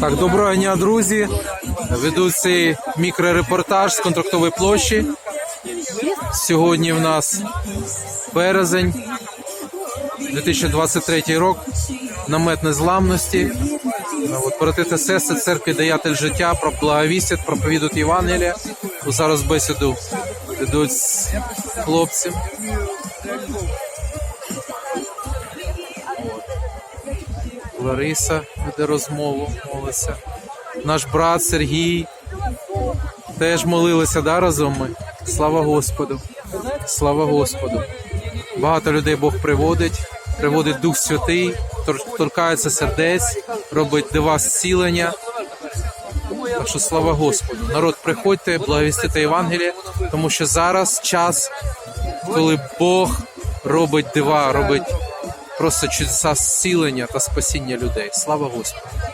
Так, доброго дня, друзі. Веду цей мікрорепортаж з контрактової площі. Сьогодні в нас березень, 2023 рік, намет незламності. От, брати та сестри церкві даятель життя, про благовістять, проповідують Євангелія. Зараз бесіду ведуть з Лариса веде розмову, молиться. Наш брат Сергій теж молилися да, разом ми. Слава Господу. Слава Господу. Багато людей Бог приводить, приводить Дух Святий, тор- торкається сердець, робить дива зцілення. Так що слава Господу. Народ, приходьте, благовістите Євангеліє, тому що зараз час, коли Бог робить дива, робить просто чудеса зцілення та спасіння людей. Слава Господу.